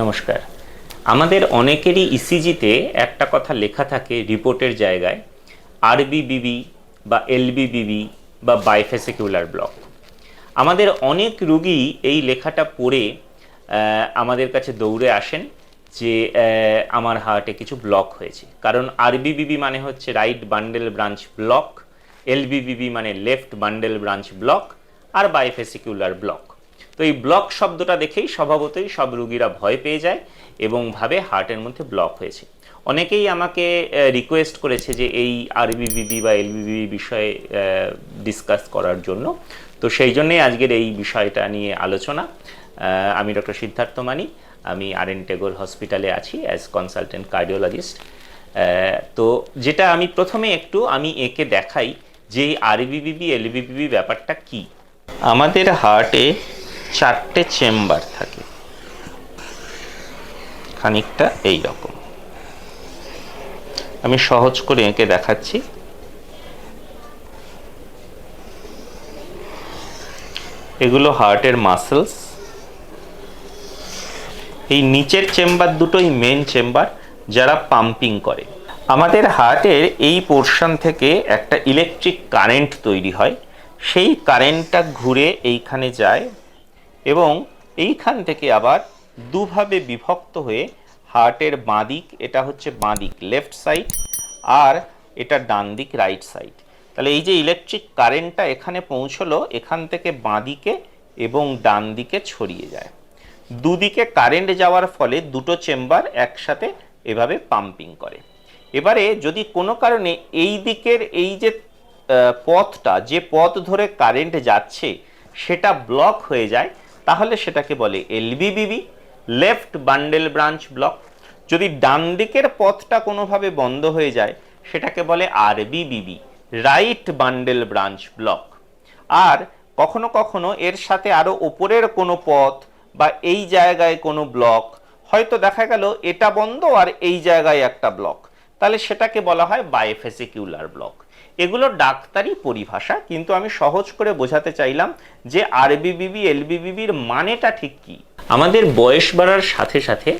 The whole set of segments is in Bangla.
নমস্কার। আমাদের অনেকেরই ইসিজিতে একটা কথা লেখা থাকে রিপোর্টের জায়গায় আরবিবিবি বা এলবিবিবি বা বাইফেসিকুলার ব্লক আমাদের অনেক রুগী এই লেখাটা পড়ে আমাদের কাছে দৌড়ে আসেন যে আমার হার্টে কিছু ব্লক হয়েছে। কারণ আরবিবিবি মানে হচ্ছে right bundle branch block LBBB মানে লেফট বান্ডেল ব্রাঞ্চ ব্লক আর বাইফেসিকুলার ব্লক তো এই ব্লক শব্দটা দেখেই স্বভাবতই সব রুগীরা ভয় পেয়ে যায় এবং ভাবে হার্টের মধ্যে ব্লক হয়েছে। অনেকেই আমাকে রিকোয়েস্ট করেছে যে এই আরবিবিবি বা এলবিবি বিষয়ে ডিসকাস করার জন্য। তো সেই জন্যই আজকের এই বিষয়টা নিয়ে আলোচনা। আমি ডক্টর সিদ্ধার্থ মানি। আমি আর এন টেগোর হসপিটালে আছি অ্যাজ কনসালটেন্ট কার্ডিওলজিস্ট তো যেটা আমি প্রথমে একটু আমি একে দেখাই যে এই আরবিবিবি এলবিবিবি ব্যাপারটা কি। আমাদের হার্টে চারটে চেম্বার থাকে। খানিকটা এই রকম। আমি সহজ করে এঁকে দেখাচ্ছি। এগুলো হার্টের মাসেলস। এই নিচের চেম্বার দুটোই মেন চেম্বার, যারা পাম্পিং করে। আমাদের হার্টের এই পোর্শন থেকে একটা ইলেকট্রিক কারেন্ট তৈরি হয়। সেই কারেন্টটা ঘুরে এইখানে যায় এবং এইখান থেকে আবার দুভাবে বিভক্ত হয়ে হার্টের বাঁদিক, এটা হচ্ছে বাঁদিক লেফট সাইড আর এটা ডান দিক রাইট সাইড তাহলে এই যে ইলেকট্রিক কারেন্টটা এখানে পৌঁছলো, এখান থেকে বাঁদিকে এবং ডান দিকে ছড়িয়ে যায়। দুদিকে কারেন্ট যাওয়ার ফলে দুটো চেম্বার একসাথে এভাবে পাম্পিং করে। এবারে যদি কোনো কারণে এই দিকের এই যে পথটা, যে পথ ধরে কারেন্ট যাচ্ছে, সেটা ব্লক হয়ে যায় তাহলে সেটাকে বলে LBBB, left bundle branch block. যদি ডান দিকের পথটা কোনোভাবে বন্ধ হয়ে যায়, সেটাকে বলে RBBB, right bundle branch block. আর কখনো কখনো এর সাথে আরও ওপরের কোনো পথ বা এই জায়গায় কোনো ব্লক, হয়তো দেখা গেল এটা বন্ধ আর এই জায়গায় একটা ব্লক। তাহলে সেটাকে বলা হয় বায়োফেসিকিউলার ব্লক। এগুলো ডাক্তারি পরিভাষা, কিন্তু আমি সহজ করে বোঝাতে চাইলাম যে আরবিবিবি, এলবিবিবির মানেটা ঠিক কি? আমাদের বয়স বাড়ার সাথে সাথে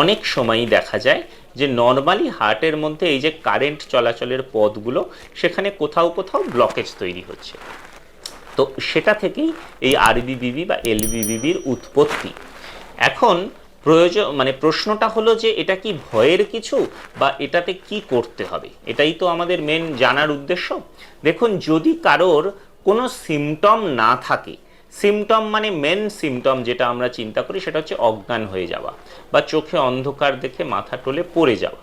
অনেক সময়ই দেখা যায় যে নর্মালি হার্টের মধ্যে এই যে কারেন্ট চলাচলের পথগুলো, সেখানে কোথাও কোথাও ব্লকেজ তৈরি হচ্ছে। তো সেটা থেকেই এই আরবিবিবি বা এলবিবিবির উৎপত্তি। এখন প্রয়োজন মানে প্রশ্নটা হলো যে এটা কি ভয়ের কিছু বা এটাতে কি করতে হবে? এটাই তো আমাদের মেন জানার উদ্দেশ্য। দেখুন, যদি কারোর কোনো সিমটম না থাকে সিমটম মানে মেন সিমটম যেটা আমরা চিন্তা করি সেটা হচ্ছে অজ্ঞান হয়ে যাওয়া বা চোখে অন্ধকার দেখে মাথা টোলে পড়ে যাওয়া।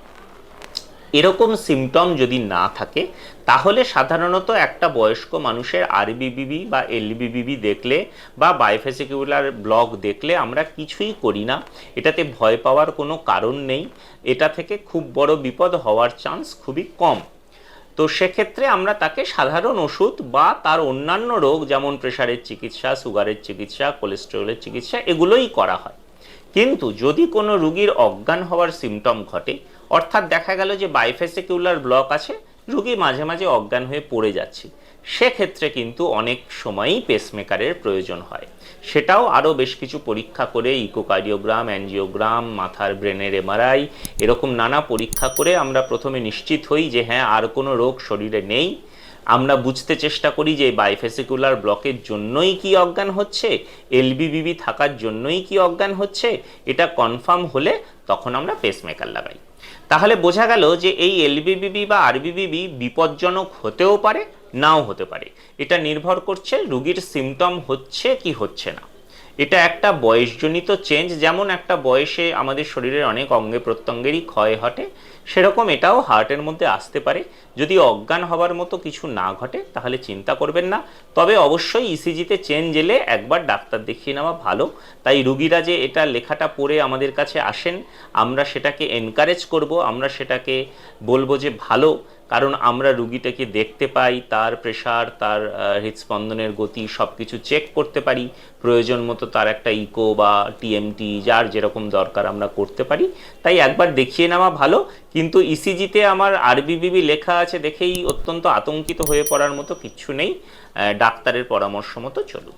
এরকম সিমটম যদি না থাকে, তাহলে সাধারণত একটা বয়স্ক মানুষের আরবিবিবি বা এলবিবিবি দেখলে বা বাইফেসিকুলার ব্লক দেখলে আমরা কিছুই করি না। এটাতে ভয় পাওয়ার কোনো কারণ নেই। এটা থেকে খুব বড় বিপদ হওয়ার চান্স খুবই কম। তো সেক্ষেত্রে আমরা তাকে সাধারণ ওষুধ বা তার অন্যান্য রোগ যেমন প্রেশারের চিকিৎসা সুগারের চিকিৎসা কোলেস্টেরলের চিকিৎসা, এগুলোই করা হয়। কিন্তু যদি কোনো রুগীর অজ্ঞান হওয়ার সিমটম ঘটে, অর্থাৎ দেখা গেল যে বাইফেসিকুলার ব্লক আছে, রুগী মাঝে মাঝে অজ্ঞান হয়ে পড়ে যাচ্ছে, সেক্ষেত্রে কিন্তু অনেক সময়ই পেসমেকারের প্রয়োজন হয়। সেটাও আরও বেশ কিছু পরীক্ষা করে ইকোকার্ডিওগ্রাম অ্যানজিওগ্রাম মাথার ব্রেনের এমআরআই এরকম নানা পরীক্ষা করে আমরা প্রথমে নিশ্চিত হই যে হ্যাঁ আর কোনো রোগ শরীরে নেই। আমরা বুঝতে চেষ্টা করি যে বাইফেসিকুলার ব্লকের জন্যই কি অজ্ঞান হচ্ছে? এলবিবিবি থাকার জন্যই কি অজ্ঞান হচ্ছে? এটা কনফার্ম হলে তখন আমরা পেসমেকার লাগাই। তাহলে বোঝা গেল যে এই এলবিবিবি বা আরবিবিবি বিপজ্জনক হতেও পারে, নাও হতে পারে। এটা নির্ভর করছে রুগীর সিমটম হচ্ছে কি হচ্ছে না। এটা একটা বয়সজনিত চেঞ্জ যেমন একটা বয়সে আমাদের শরীরের অনেক অঙ্গে প্রত্যঙ্গেরই ক্ষয় ঘটে, সেরকম এটাও হার্টের মধ্যে আসতে পারে। যদি অজ্ঞান হওয়ার মতো কিছু না ঘটে, তাহলে চিন্তা করবেন না। তবে অবশ্যই ইসিজিতে চেঞ্জ এলে একবার ডাক্তার দেখিয়ে নেওয়া ভালো। তাই রুগীরা যে এটা লেখাটা পড়ে আমাদের কাছে আসেন, আমরা সেটাকে এনকারেজ করব, আমরা সেটাকে বলব যে ভালো কারণ আমরা রুগীটাকে দেখতে পাই, তার প্রেশার তার হৃদস্পন্দনের গতি সব কিছু চেক করতে পারি। প্রয়োজন মতো তার একটা ইকো বা টিএমটি যার যেরকম দরকার আমরা করতে পারি। তাই একবার দেখিয়ে নেওয়া ভালো, কিন্তু ইসিজিতে আমার আরবিবিবি লেখা আছে দেখেই অত্যন্ত আতঙ্কিত হয়ে পড়ার মতো কিচ্ছু নেই। ডাক্তারের পরামর্শ মতো চলুন